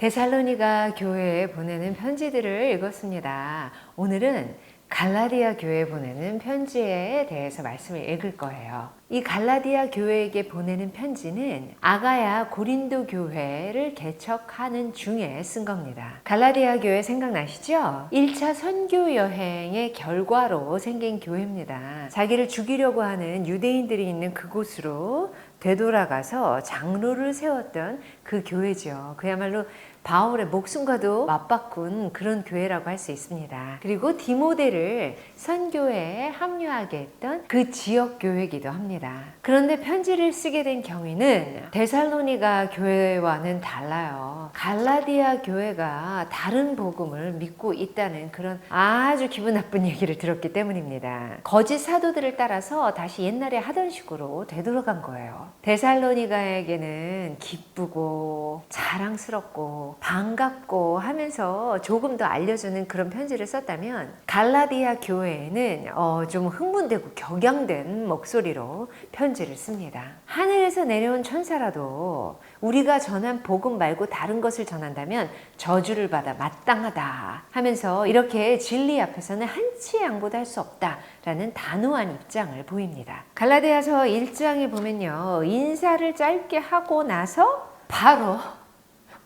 데살로니가 교회에 보내는 편지들을 읽었습니다. 오늘은 갈라디아 교회에 보내는 편지에 대해서 말씀을 읽을 거예요. 이 갈라디아 교회에게 보내는 편지는 아가야 고린도 교회를 개척하는 중에 쓴 겁니다. 갈라디아 교회 생각나시죠? 1차 선교 여행의 결과로 생긴 교회입니다. 자기를 죽이려고 하는 유대인들이 있는 그곳으로 되돌아가서 장로를 세웠던 그 교회죠. 그야말로 바울의 목숨과도 맞바꾼 그런 교회라고 할 수 있습니다. 그리고 디모데를 선교회에 합류하게 했던 그 지역 교회이기도 합니다. 그런데 편지를 쓰게 된 경위는 데살로니가 교회와는 달라요. 갈라디아 교회가 다른 복음을 믿고 있다는 그런 아주 기분 나쁜 얘기를 들었기 때문입니다. 거짓 사도들을 따라서 다시 옛날에 하던 식으로 되돌아간 거예요. 데살로니가에게는 기쁘고 자랑스럽고 반갑고 하면서 조금 더 알려주는 그런 편지를 썼다면 갈라디아 교회에는 어, 좀 흥분되고 격양된 목소리로 편지를 씁니다. 하늘에서 내려온 천사라도 우리가 전한 복음 말고 다른 것을 전한다면 저주를 받아 마땅하다 하면서 이렇게 진리 앞에서는 한치 양보도 할 수 없다라는 단호한 입장을 보입니다. 갈라디아서 1장에 보면요. 인사를 짧게 하고 나서 바로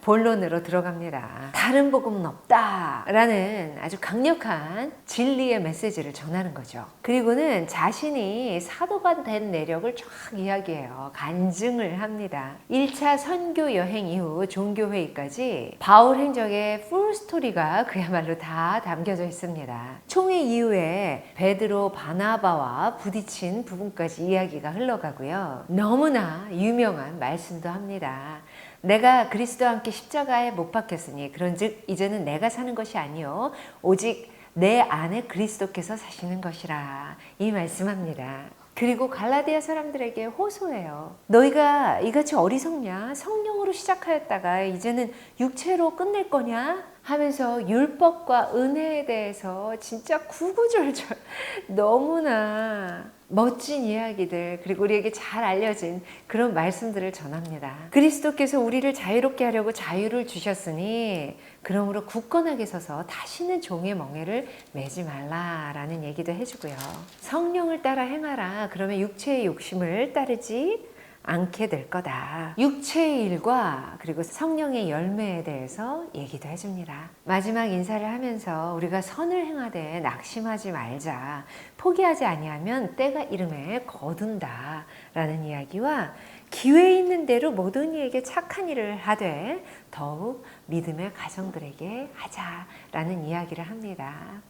본론으로 들어갑니다. 다른 복음은 없다라는 아주 강력한 진리의 메시지를 전하는 거죠. 그리고는 자신이 사도가 된 내력을 쫙 이야기해요. 간증을 합니다. 1차 선교 여행 이후 종교회의까지 바울 행적의 풀 스토리가 그야말로 다 담겨져 있습니다. 총회 이후에 베드로 바나바와 부딪힌 부분까지 이야기가 흘러가고요. 너무나 유명한 말씀도 합니다. 내가 그리스도와 함께 십자가에 못 박혔으니 그런즉 이제는 내가 사는 것이 아니요 오직 내 안에 그리스도께서 사시는 것이라 이 말씀합니다. 그리고 갈라디아 사람들에게 호소해요. 너희가 이같이 어리석냐? 성령으로 시작하였다가 이제는 육체로 끝낼 거냐? 하면서 율법과 은혜에 대해서 진짜 구구절절 너무나 멋진 이야기들 그리고 우리에게 잘 알려진 그런 말씀들을 전합니다. 그리스도께서 우리를 자유롭게 하려고 자유를 주셨으니 그러므로 굳건하게 서서 다시는 종의 멍에를 매지 말라라는 얘기도 해주고요. 성령을 따라 행하라. 그러면 육체의 욕심을 따르지 않게 될 거다. 육체의 일과 그리고 성령의 열매에 대해서 얘기도 해줍니다. 마지막 인사를 하면서 우리가 선을 행하되 낙심하지 말자. 포기하지 아니하면 때가 이름에 거둔다 라는 이야기와 기회 있는 대로 모든 이에게 착한 일을 하되 더욱 믿음의 가정들에게 하자 라는 이야기를 합니다.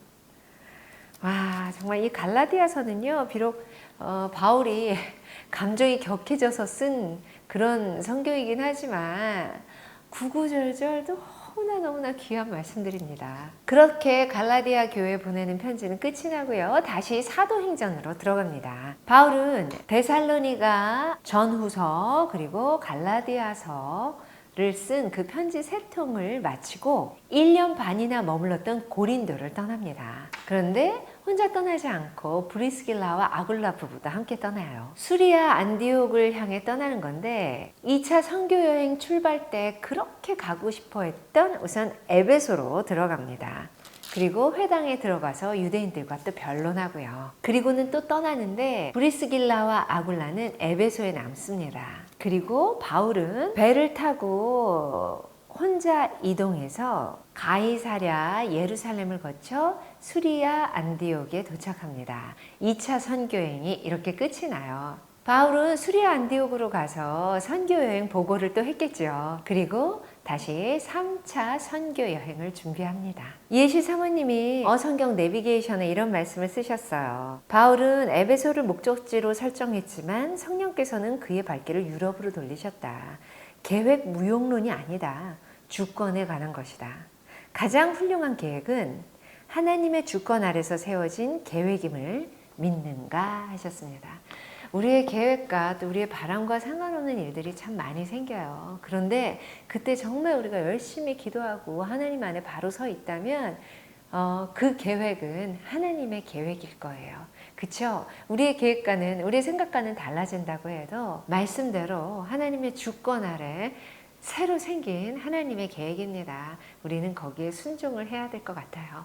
와 정말 이 갈라디아서는요 비록 어, 바울이 감정이 격해져서 쓴 그런 성경이긴 하지만 구구절절 너무나 너무나 귀한 말씀들입니다. 그렇게 갈라디아 교회 보내는 편지는 끝이 나고요. 다시 사도행전으로 들어갑니다. 바울은 데살로니가 전후서 그리고 갈라디아서 를 쓴 그 편지 세 통을 마치고 1년 반이나 머물렀던 고린도를 떠납니다. 그런데 혼자 떠나지 않고 브리스길라와 아굴라 부부도 함께 떠나요. 수리아 안디옥을 향해 떠나는 건데 2차 선교 여행 출발 때 그렇게 가고 싶어 했던 우선 에베소로 들어갑니다. 그리고 회당에 들어가서 유대인들과 또 변론하고요. 그리고는 또 떠나는데 브리스길라와 아굴라는 에베소에 남습니다. 그리고 바울은 배를 타고 혼자 이동해서 가이사랴 예루살렘을 거쳐 수리아 안디옥에 도착합니다. 2차 선교행이 이렇게 끝이 나요. 바울은 수리아 안디옥으로 가서 선교 여행 보고를 또 했겠죠. 그리고 다시 3차 선교 여행을 준비합니다. 예시 사모님이 어성경 내비게이션에 이런 말씀을 쓰셨어요. 바울은 에베소를 목적지로 설정했지만 성령께서는 그의 발길을 유럽으로 돌리셨다. 계획 무용론이 아니다. 주권에 관한 것이다. 가장 훌륭한 계획은 하나님의 주권 아래서 세워진 계획임을 믿는가 하셨습니다. 우리의 계획과 또 우리의 바람과 상관없는 일들이 참 많이 생겨요. 그런데 그때 정말 우리가 열심히 기도하고 하나님 안에 바로 서 있다면 어, 그 계획은 하나님의 계획일 거예요. 그쵸? 우리의 계획과는, 우리의 생각과는 달라진다고 해도 말씀대로 하나님의 주권 아래 새로 생긴 하나님의 계획입니다. 우리는 거기에 순종을 해야 될 것 같아요.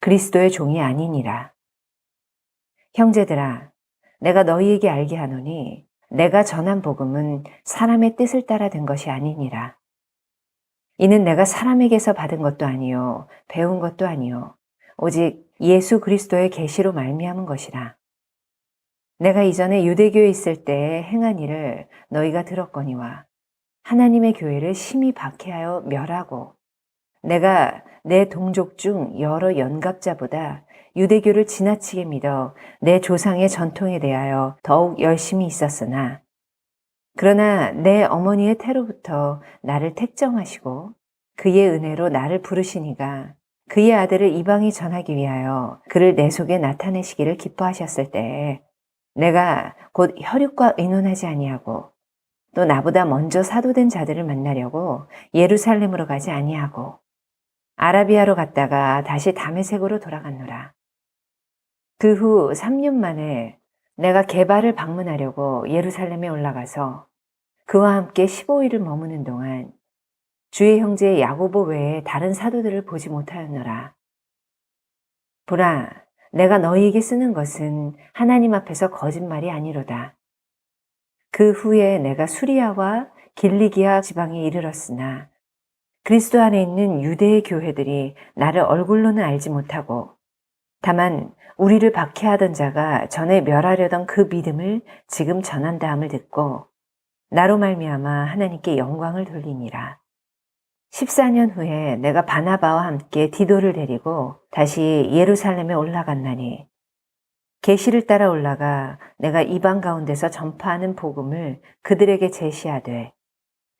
그리스도의 종이 아니니라. 형제들아, 내가 너희에게 알게 하노니 내가 전한 복음은 사람의 뜻을 따라 된 것이 아니니라. 이는 내가 사람에게서 받은 것도 아니요 배운 것도 아니요 오직 예수 그리스도의 계시로 말미암은 것이라. 내가 이전에 유대교에 있을 때 행한 일을 너희가 들었거니와 하나님의 교회를 심히 박해하여 멸하고 내가 내 동족 중 여러 연갑자보다 유대교를 지나치게 믿어 내 조상의 전통에 대하여 더욱 열심히 있었으나 그러나 내 어머니의 태로부터 나를 택정하시고 그의 은혜로 나를 부르시니가 그의 아들을 이방이 전하기 위하여 그를 내 속에 나타내시기를 기뻐하셨을 때에 내가 곧 혈육과 의논하지 아니하고 또 나보다 먼저 사도된 자들을 만나려고 예루살렘으로 가지 아니하고 아라비아로 갔다가 다시 다메색으로 돌아갔노라. 그 후 3년 만에 내가 개발을 방문하려고 예루살렘에 올라가서 그와 함께 15일을 머무는 동안 주의 형제 야고보 외에 다른 사도들을 보지 못하였노라. 보라, 내가 너희에게 쓰는 것은 하나님 앞에서 거짓말이 아니로다. 그 후에 내가 수리아와 길리기아 지방에 이르렀으나 그리스도 안에 있는 유대의 교회들이 나를 얼굴로는 알지 못하고 다만 우리를 박해하던 자가 전에 멸하려던 그 믿음을 지금 전한다함을 듣고 나로 말미암아 하나님께 영광을 돌리니라. 14년 후에 내가 바나바와 함께 디도를 데리고 다시 예루살렘에 올라갔나니 계시를 따라 올라가 내가 이방 가운데서 전파하는 복음을 그들에게 제시하되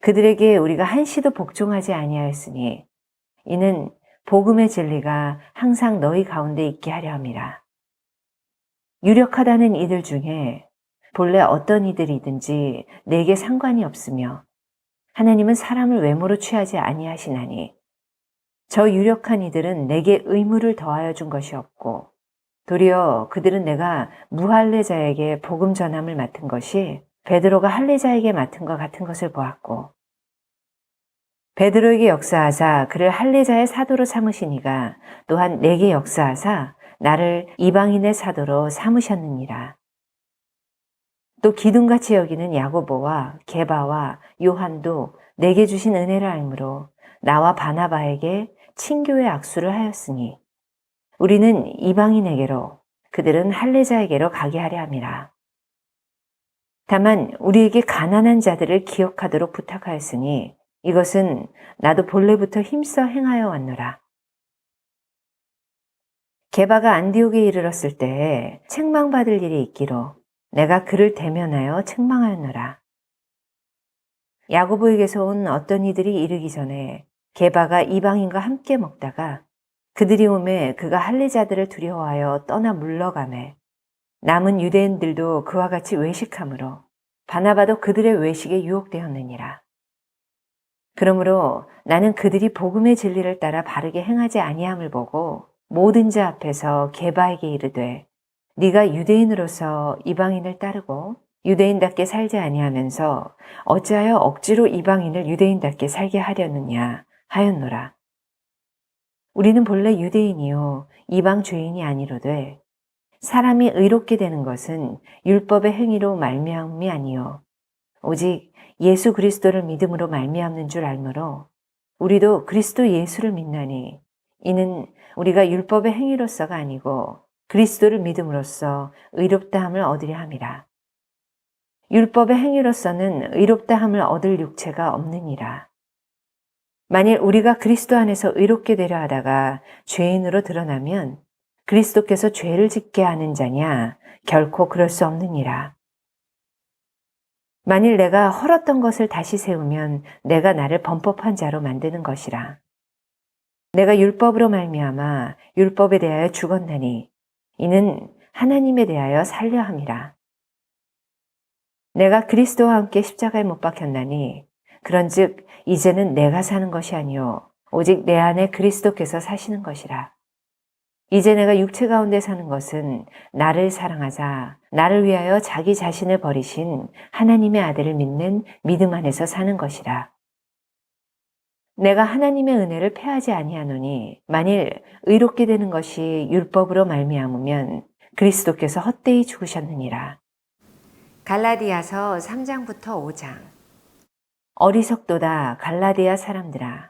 그들에게 우리가 한시도 복종하지 아니하였으니 이는 복음의 진리가 항상 너희 가운데 있게 하려 함이라. 유력하다는 이들 중에 본래 어떤 이들이든지 내게 상관이 없으며 하나님은 사람을 외모로 취하지 아니하시나니 저 유력한 이들은 내게 의무를 더하여 준 것이 없고 도리어 그들은 내가 무할례자에게 복음 전함을 맡은 것이 베드로가 할례자에게 맡은 것 같은 것을 보았고 베드로에게 역사하사 그를 할례자의 사도로 삼으시니가 또한 내게 역사하사 나를 이방인의 사도로 삼으셨느니라. 또 기둥같이 여기는 야고보와 게바와 요한도 내게 주신 은혜를 알므로 나와 바나바에게 친교의 악수를 하였으니 우리는 이방인에게로 그들은 할례자에게로 가게 하려 함이라. 다만 우리에게 가난한 자들을 기억하도록 부탁하였으니 이것은 나도 본래부터 힘써 행하여 왔노라. 게바가 안디옥에 이르렀을 때에 책망받을 일이 있기로 내가 그를 대면하여 책망하였노라. 야고보에게서 온 어떤 이들이 이르기 전에 게바가 이방인과 함께 먹다가 그들이 오매 그가 할례자들을 두려워하여 떠나 물러가매 남은 유대인들도 그와 같이 외식함으로 바나바도 그들의 외식에 유혹되었느니라. 그러므로 나는 그들이 복음의 진리를 따라 바르게 행하지 아니함을 보고 모든 자 앞에서 게바에게 이르되 네가 유대인으로서 이방인을 따르고 유대인답게 살지 아니하면서 어찌하여 억지로 이방인을 유대인답게 살게 하려느냐 하였노라. 우리는 본래 유대인이요 이방 죄인이 아니로되 사람이 의롭게 되는 것은 율법의 행위로 말미암음이 아니요 오직 예수 그리스도를 믿음으로 말미암는 줄 알므로 우리도 그리스도 예수를 믿나니 이는 우리가 율법의 행위로서가 아니고 그리스도를 믿음으로써 의롭다함을 얻으려 함이라. 율법의 행위로서는 의롭다함을 얻을 육체가 없느니라. 만일 우리가 그리스도 안에서 의롭게 되려 하다가 죄인으로 드러나면 그리스도께서 죄를 짓게 하는 자냐? 결코 그럴 수 없느니라. 만일 내가 헐었던 것을 다시 세우면 내가 나를 범법한 자로 만드는 것이라. 내가 율법으로 말미암아 율법에 대하여 죽었나니 이는 하나님에 대하여 살려 함이라. 내가 그리스도와 함께 십자가에 못 박혔나니 그런즉 이제는 내가 사는 것이 아니요 오직 내 안에 그리스도께서 사시는 것이라. 이제 내가 육체 가운데 사는 것은 나를 사랑하자 나를 위하여 자기 자신을 버리신 하나님의 아들을 믿는 믿음 안에서 사는 것이라. 내가 하나님의 은혜를 패하지 아니하노니 만일 의롭게 되는 것이 율법으로 말미암으면 그리스도께서 헛되이 죽으셨느니라. 갈라디아서 3장부터 5장. 어리석도다 갈라디아 사람들아.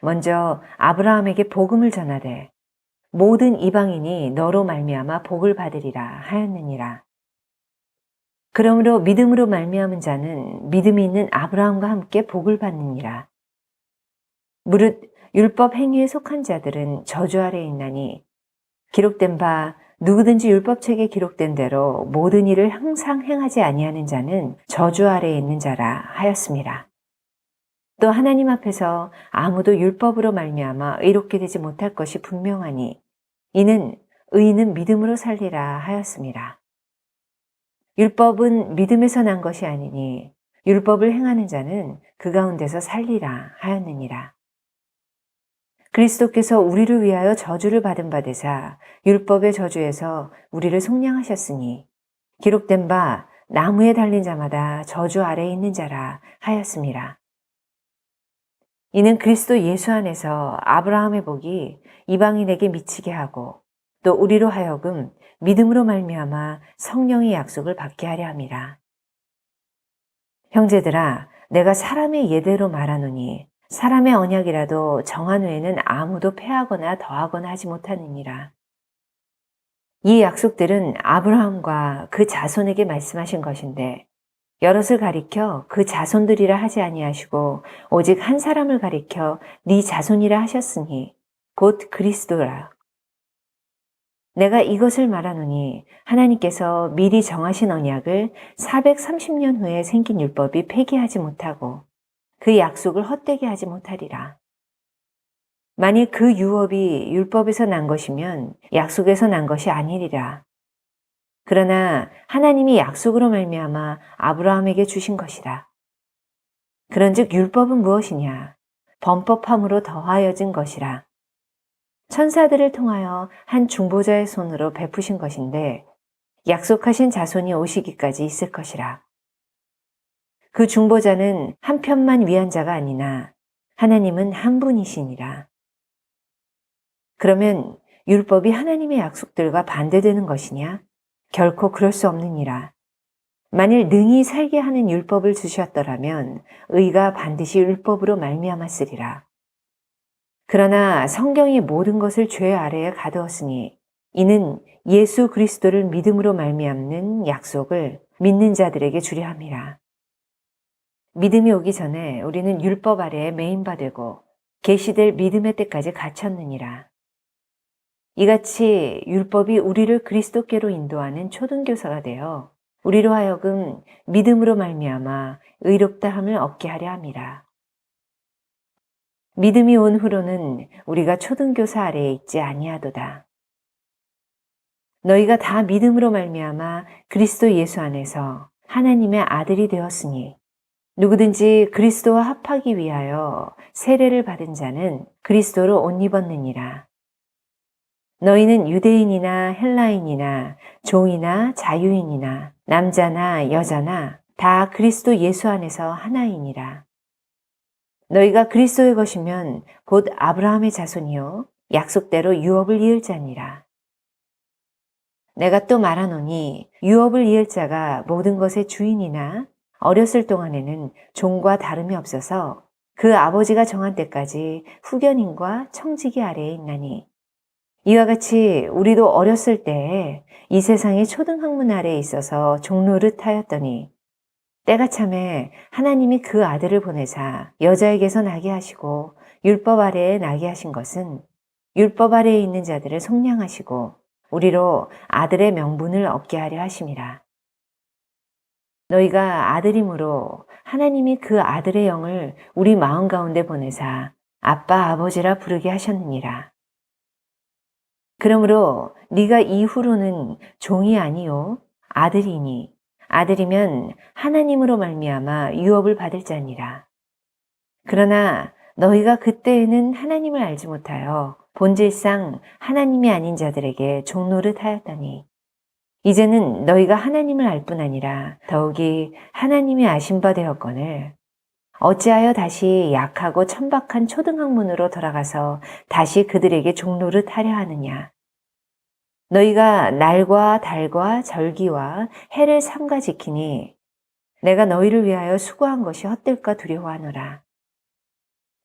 먼저 아브라함에게 복음을 전하되 모든 이방인이 너로 말미암아 복을 받으리라 하였느니라. 그러므로 믿음으로 말미암은 자는 믿음이 있는 아브라함과 함께 복을 받느니라. 무릇 율법 행위에 속한 자들은 저주 아래에 있나니 기록된 바 누구든지 율법책에 기록된 대로 모든 일을 항상 행하지 아니하는 자는 저주 아래에 있는 자라 하였습니다. 또 하나님 앞에서 아무도 율법으로 말미암아 의롭게 되지 못할 것이 분명하니 이는 의인은 믿음으로 살리라 하였습니다. 율법은 믿음에서 난 것이 아니니 율법을 행하는 자는 그 가운데서 살리라 하였느니라. 그리스도께서 우리를 위하여 저주를 받은 바 되사 율법의 저주에서 우리를 속량하셨으니 기록된 바 나무에 달린 자마다 저주 아래에 있는 자라 하였습니다. 이는 그리스도 예수 안에서 아브라함의 복이 이방인에게 미치게 하고 또 우리로 하여금 믿음으로 말미암아 성령의 약속을 받게 하려 함이라. 형제들아 내가 사람의 예대로 말하노니 사람의 언약이라도 정한 후에는 아무도 패하거나 더하거나 하지 못하느니라. 이 약속들은 아브라함과 그 자손에게 말씀하신 것인데 여럿을 가리켜 그 자손들이라 하지 아니하시고 오직 한 사람을 가리켜 네 자손이라 하셨으니 곧 그리스도라. 내가 이것을 말하노니 하나님께서 미리 정하신 언약을 430년 후에 생긴 율법이 폐기하지 못하고 그 약속을 헛되게 하지 못하리라. 만일 그 유업이 율법에서 난 것이면 약속에서 난 것이 아니리라. 그러나 하나님이 약속으로 말미암아 아브라함에게 주신 것이라. 그런즉 율법은 무엇이냐? 범법함으로 더하여진 것이라. 천사들을 통하여 한 중보자의 손으로 베푸신 것인데 약속하신 자손이 오시기까지 있을 것이라. 그 중보자는 한 편만 위한 자가 아니나 하나님은 한 분이시니라. 그러면 율법이 하나님의 약속들과 반대되는 것이냐? 결코 그럴 수 없느니라. 만일 능히 살게 하는 율법을 주셨더라면 의가 반드시 율법으로 말미암았으리라. 그러나 성경이 모든 것을 죄 아래에 가두었으니 이는 예수 그리스도를 믿음으로 말미암는 약속을 믿는 자들에게 주려 함이라. 믿음이 오기 전에 우리는 율법 아래에 매인바 되고 계시될 믿음의 때까지 갇혔느니라. 이같이 율법이 우리를 그리스도께로 인도하는 초등교사가 되어 우리로 하여금 믿음으로 말미암아 의롭다함을 얻게 하려 함이라. 믿음이 온 후로는 우리가 초등교사 아래에 있지 아니하도다. 너희가 다 믿음으로 말미암아 그리스도 예수 안에서 하나님의 아들이 되었으니 누구든지 그리스도와 합하기 위하여 세례를 받은 자는 그리스도로 옷 입었느니라. 너희는 유대인이나 헬라인이나 종이나 자유인이나 남자나 여자나 다 그리스도 예수 안에서 하나이니라. 너희가 그리스도의 것이면 곧 아브라함의 자손이요 약속대로 유업을 이을 자니라. 내가 또 말하노니 유업을 이을 자가 모든 것의 주인이나 어렸을 동안에는 종과 다름이 없어서 그 아버지가 정한 때까지 후견인과 청지기 아래에 있나니 이와 같이 우리도 어렸을 때에 이 세상의 초등학문 아래에 있어서 종노릇 하였더니 때가 참에 하나님이 그 아들을 보내사 여자에게서 나게 하시고 율법 아래에 나게 하신 것은 율법 아래에 있는 자들을 속량하시고 우리로 아들의 명분을 얻게 하려 하심이라. 너희가 아들이므로 하나님이 그 아들의 영을 우리 마음 가운데 보내사 아빠 아버지라 부르게 하셨느니라. 그러므로 네가 이후로는 종이 아니요 아들이니 아들이면 하나님으로 말미암아 유업을 받을 자니라. 그러나 너희가 그때에는 하나님을 알지 못하여 본질상 하나님이 아닌 자들에게 종노릇 하였다니 이제는 너희가 하나님을 알 뿐 아니라 더욱이 하나님이 아신 바 되었거늘 어찌하여 다시 약하고 천박한 초등학문으로 돌아가서 다시 그들에게 종노릇 하려 하느냐. 너희가 날과 달과 절기와 해를 삼가 지키니 내가 너희를 위하여 수고한 것이 헛될까 두려워하노라.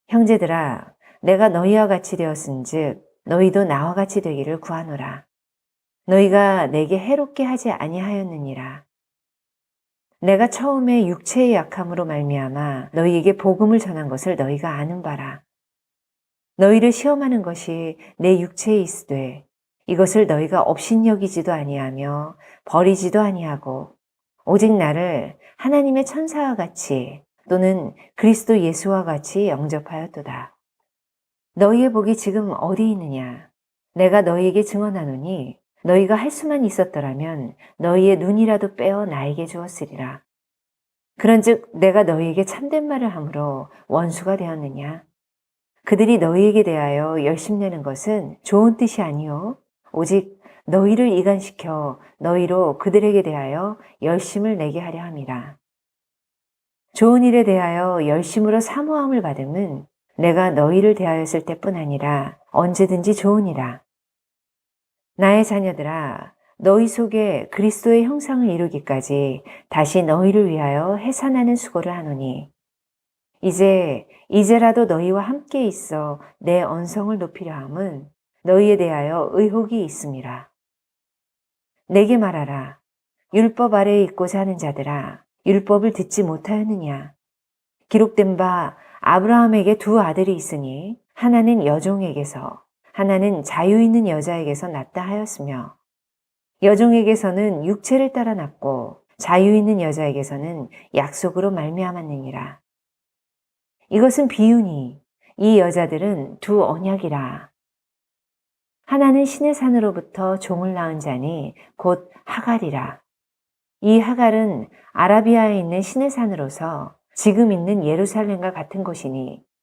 형제들아, 내가 너희와 같이 되었은즉 너희도 나와 같이 되기를 구하노라. 너희가 내게 해롭게 하지 아니하였느니라. 내가 처음에 육체의 약함으로 말미암아 너희에게 복음을 전한 것을 너희가 아는 바라. 너희를 시험하는 것이 내 육체에 있으되 이것을 너희가 업신여기지도 아니하며 버리지도 아니하고 오직 나를 하나님의 천사와 같이 또는 그리스도 예수와 같이 영접하였도다. 너희의 복이 지금 어디 있느냐? 내가 너희에게 증언하노니 너희가 할 수만 있었더라면 너희의 눈이라도 빼어 나에게 주었으리라. 그런즉 내가 너희에게 참된 말을 함으로 원수가 되었느냐? 그들이 너희에게 대하여 열심내는 것은 좋은 뜻이 아니요 오직 너희를 이간시켜 너희로 그들에게 대하여 열심을 내게 하려 함이라. 좋은 일에 대하여 열심으로 사모함을 받음은 내가 너희를 대하였을 때뿐 아니라 언제든지 좋으니라. 나의 자녀들아, 너희 속에 그리스도의 형상을 이루기까지 다시 너희를 위하여 해산하는 수고를 하노니, 이제, 이제라도 너희와 함께 있어 내 언성을 높이려 함은 너희에 대하여 의혹이 있음이라. 내게 말하라. 율법 아래에 있고자 하는 자들아, 율법을 듣지 못하였느냐? 기록된 바 아브라함에게 두 아들이 있으니 하나는 여종에게서 하나는 자유 있는 여자에게서 났다 하였으며 여종에게서는 육체를 따라 났고 자유 있는 여자에게서는 약속으로 말미암았느니라. 이것은 비유니 이 여자들은 두 언약이라. 하나는 신의 산으로부터 종을 낳은 자니 곧 하갈이라. 이 하갈은 아라비아에 있는 신의 산으로서 지금 있는 예루살렘과 같은 곳이니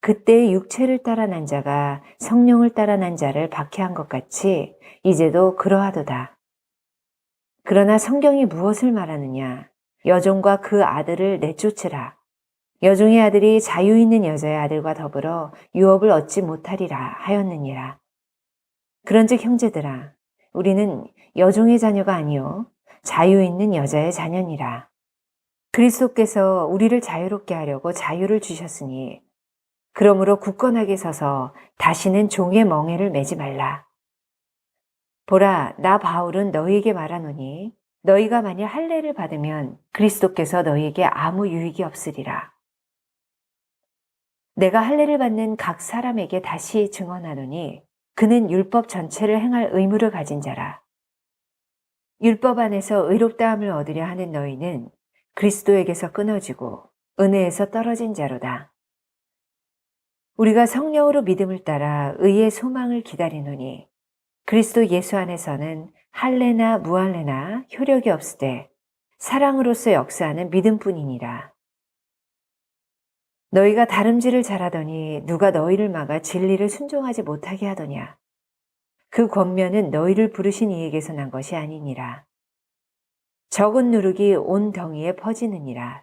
그때의 육체를 따라 난 자가 성령을 따라 난 자를 박해한 것 같이 이제도 그러하도다. 그러나 성경이 무엇을 말하느냐? 여종과 그 아들을 내쫓으라. 여종의 아들이 자유 있는 여자의 아들과 더불어 유업을 얻지 못하리라 하였느니라. 그런즉 형제들아, 우리는 여종의 자녀가 아니요 자유 있는 여자의 자녀니라. 그리스도께서 우리를 자유롭게 하려고 자유를 주셨으니 그러므로 굳건하게 서서 다시는 종의 멍에를 매지 말라. 보라, 나 바울은 너희에게 말하노니 너희가 만일 할례를 받으면 그리스도께서 너희에게 아무 유익이 없으리라. 내가 할례를 받는 각 사람에게 다시 증언하노니 그는 율법 전체를 행할 의무를 가진 자라. 율법 안에서 의롭다함을 얻으려 하는 너희는 그리스도에게서 끊어지고 은혜에서 떨어진 자로다. 우리가 성령으로 믿음을 따라 의의 소망을 기다리노니 그리스도 예수 안에서는 할례나 무할례나 효력이 없으되 사랑으로서 역사하는 믿음뿐이니라. 너희가 다름질을 잘하더니 누가 너희를 막아 진리를 순종하지 못하게 하더냐. 그 권면은 너희를 부르신 이에게서 난 것이 아니니라. 적은 누룩이 온 덩이에 퍼지느니라.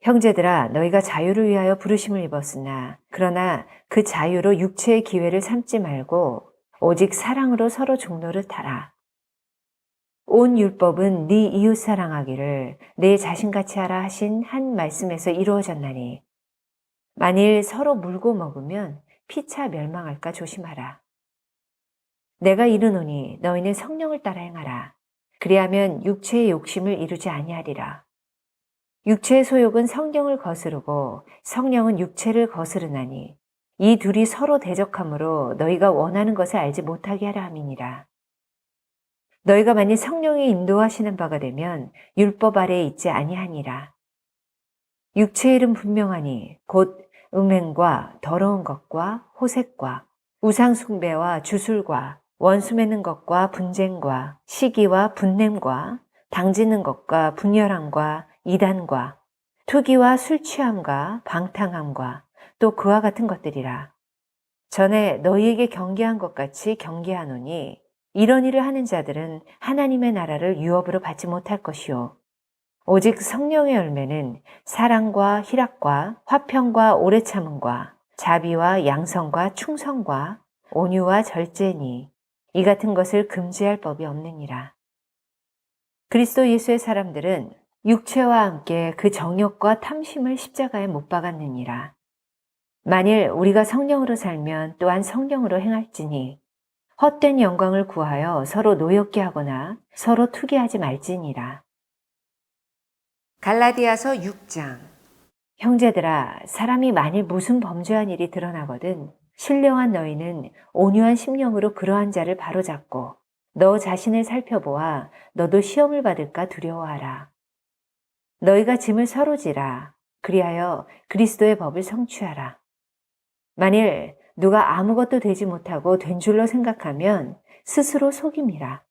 형제들아, 너희가 자유를 위하여 부르심을 입었으나, 그러나 그 자유로 육체의 기회를 삼지 말고, 오직 사랑으로 서로 종로를 타라. 온 율법은 네 이웃 사랑하기를 내 자신같이 하라 하신 한 말씀에서 이루어졌나니, 만일 서로 물고 먹으면 피차 멸망할까 조심하라. 내가 이르노니 너희는 성령을 따라 행하라. 그리하면 육체의 욕심을 이루지 아니하리라. 육체의 소욕은 성경을 거스르고 성령은 육체를 거스르나니 이 둘이 서로 대적함으로 너희가 원하는 것을 알지 못하게 하려 함이니라. 너희가 만일 성령이 인도하시는 바가 되면 율법 아래에 있지 아니하니라. 육체의 일은 분명하니 곧 음행과 더러운 것과 호색과 우상숭배와 주술과 원수 맺는 것과 분쟁과 시기와 분냄과 당지는 것과 분열함과 이단과 투기와 술 취함과 방탕함과 또 그와 같은 것들이라. 전에 너희에게 경계한 것 같이 경계하노니 이런 일을 하는 자들은 하나님의 나라를 유업으로 받지 못할 것이요. 오직 성령의 열매는 사랑과 희락과 화평과 오래 참음과 자비와 양성과 충성과 온유와 절제니 이 같은 것을 금지할 법이 없느니라. 그리스도 예수의 사람들은 육체와 함께 그 정욕과 탐심을 십자가에 못 박았느니라. 만일 우리가 성령으로 살면 또한 성령으로 행할지니 헛된 영광을 구하여 서로 노엽게 하거나 서로 투기하지 말지니라. 갈라디아서 6장. 형제들아, 사람이 만일 무슨 범죄한 일이 드러나거든 신령한 너희는 온유한 심령으로 그러한 자를 바로잡고 너 자신을 살펴보아 너도 시험을 받을까 두려워하라. 너희가 짐을 서로 지라. 그리하여 그리스도의 법을 성취하라. 만일 누가 아무것도 되지 못하고 된 줄로 생각하면 스스로 속임이라.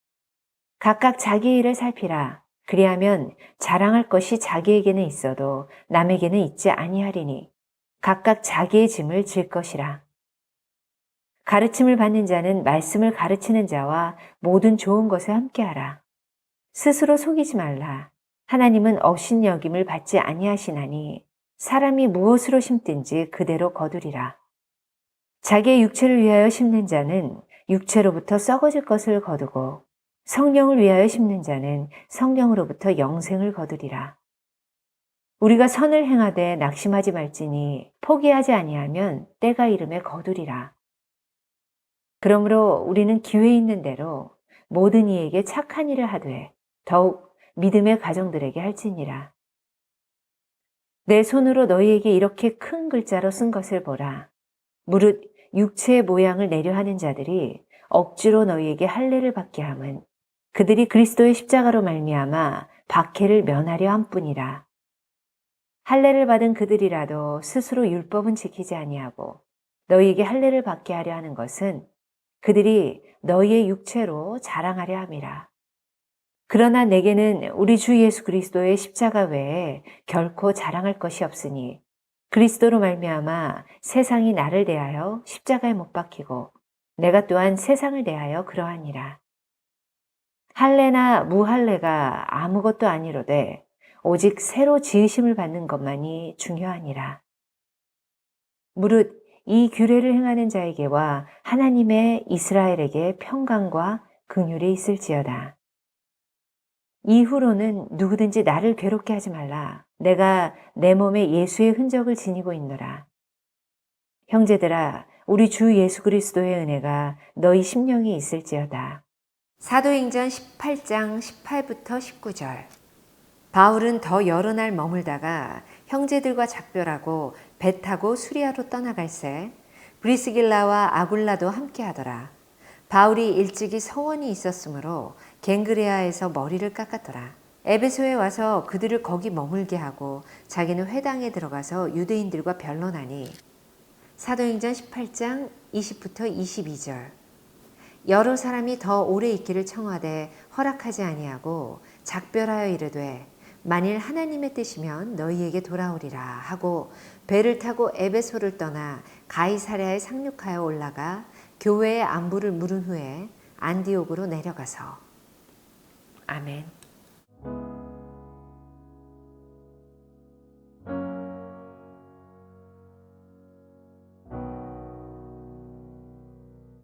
각각 자기 일을 살피라. 그리하면 자랑할 것이 자기에게는 있어도 남에게는 있지 아니하리니 각각 자기의 짐을 질 것이라. 가르침을 받는 자는 말씀을 가르치는 자와 모든 좋은 것을 함께하라. 스스로 속이지 말라. 하나님은 업신여김을 받지 아니하시나니 사람이 무엇으로 심든지 그대로 거두리라. 자기의 육체를 위하여 심는 자는 육체로부터 썩어질 것을 거두고 성령을 위하여 심는 자는 성령으로부터 영생을 거두리라. 우리가 선을 행하되 낙심하지 말지니 포기하지 아니하면 때가 이름에 거두리라. 그러므로 우리는 기회 있는 대로 모든 이에게 착한 일을 하되 더욱 믿음의 가정들에게 할지니라. 내 손으로 너희에게 이렇게 큰 글자로 쓴 것을 보라. 무릇 육체의 모양을 내려 하는 자들이 억지로 너희에게 할례를 받게 함은 그들이 그리스도의 십자가로 말미암아 박해를 면하려 함뿐이라. 할례를 받은 그들이라도 스스로 율법은 지키지 아니하고 너희에게 할례를 받게 하려 하는 것은 그들이 너희의 육체로 자랑하려 함이라. 그러나 내게는 우리 주 예수 그리스도의 십자가 외에 결코 자랑할 것이 없으니 그리스도로 말미암아 세상이 나를 대하여 십자가에 못 박히고 내가 또한 세상을 대하여 그러하니라. 할례나 무할례가 아무것도 아니로되 오직 새로 지으심을 받는 것만이 중요하니라. 무릇 이 규례를 행하는 자에게와 하나님의 이스라엘에게 평강과 긍휼이 있을지어다. 이후로는 누구든지 나를 괴롭게 하지 말라. 내가 내 몸에 예수의 흔적을 지니고 있노라. 형제들아, 우리 주 예수 그리스도의 은혜가 너희 심령에 있을지어다. 사도행전 18장 18부터 19절. 바울은 더 여러 날 머물다가 형제들과 작별하고 배 타고 수리아로 떠나갈새 브리스길라와 아굴라도 함께하더라. 바울이 일찍이 서원이 있었으므로 갱그레아에서 머리를 깎았더라. 에베소에 와서 그들을 거기 머물게 하고 자기는 회당에 들어가서 유대인들과 변론하니 사도행전 18장 20부터 22절. 여러 사람이 더 오래 있기를 청하되 허락하지 아니하고 작별하여 이르되 만일 하나님의 뜻이면 너희에게 돌아오리라 하고 배를 타고 에베소를 떠나 가이사랴에 상륙하여 올라가 교회의 안부를 물은 후에 안디옥으로 내려가서 아멘.